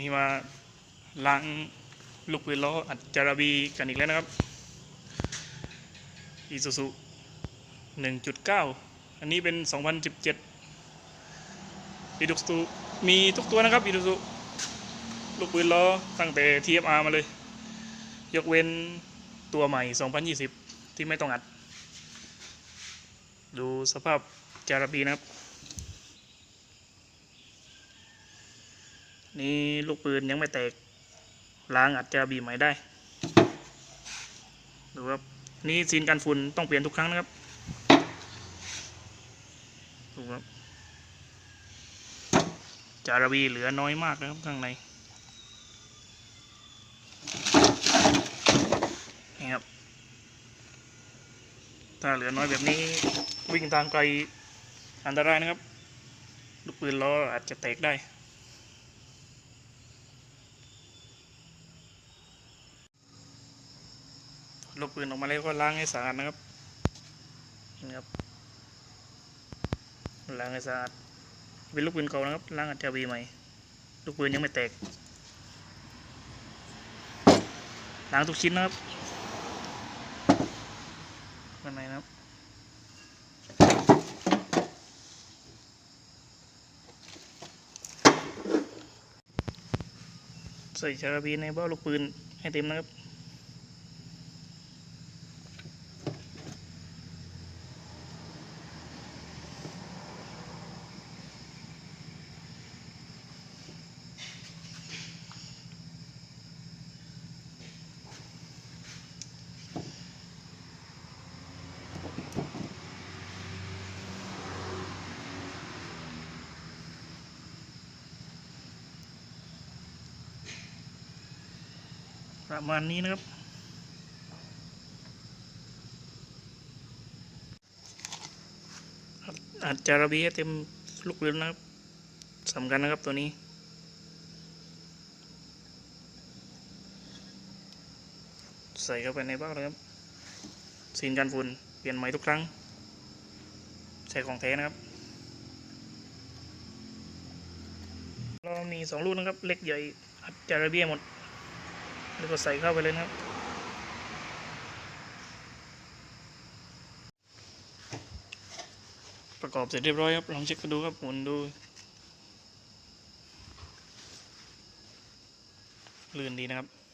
นี่มาล้างลูกปืนล้ออัดจาราบีกันอีกแล้วนะครับอีซูซูหนึ่งจุดเก้าอันนี้เป็นสองพันสิบเจ็ดอีดูซูมีทุกตัวนะครับอีดูซูลูกปืนล้อตั้งแต่ TFR มาเลย ยกเว้นตัวใหม่ 2020 ที่ไม่ต้องอัด ดูสภาพจารบีนะครับ นี่ลูกปืนยังไม่แตกล้างอัดจาราบีใหม่ได้ดูครับนี่ซีนกันฝุ่นต้องเปลี่ยนทุกครั้งนะครับดูครับจาราบีเหลือน้อยมากนะครับข้างในนี่ครับถ้าเหลือน้อยแบบนี้วิ่งทางไกลอันตรายนะครับ ลูกปืนล้ออาจจะแตกได้ ลูกปืนออกมาแล้วก็ล้างให้สะอาดนะครับนี่ครับล้างให้สะอาดเป็นลูกปืนเก่านะครับล้างอัดจาบีใหม่ลูกปืนยังไม่แตกล้างทุกชิ้นนะครับข้างในนะครับใส่ชาราบีในเบ้าลูกปืนให้เต็มนะครับ ประมาณนี้นะครับ อาจจะระเบียเต็มลูกเรือนนะครับสำคัญนะครับตัวนี้ใส่เข้าไปในบ้างเลยครับซีนกันฝุ่นเปลี่ยนใหม่ทุกครั้ง ใช้ของแท้นะครับ เรามีสองลูกนะครับ เล็กใหญ่อัดจาระเบียหมด แล้วก็ใส่เข้าไปเลยนะครับ ประกอบเสร็จเรียบร้อยครับ ลองเช็คดูครับหมุนดูลื่นดีนะครับ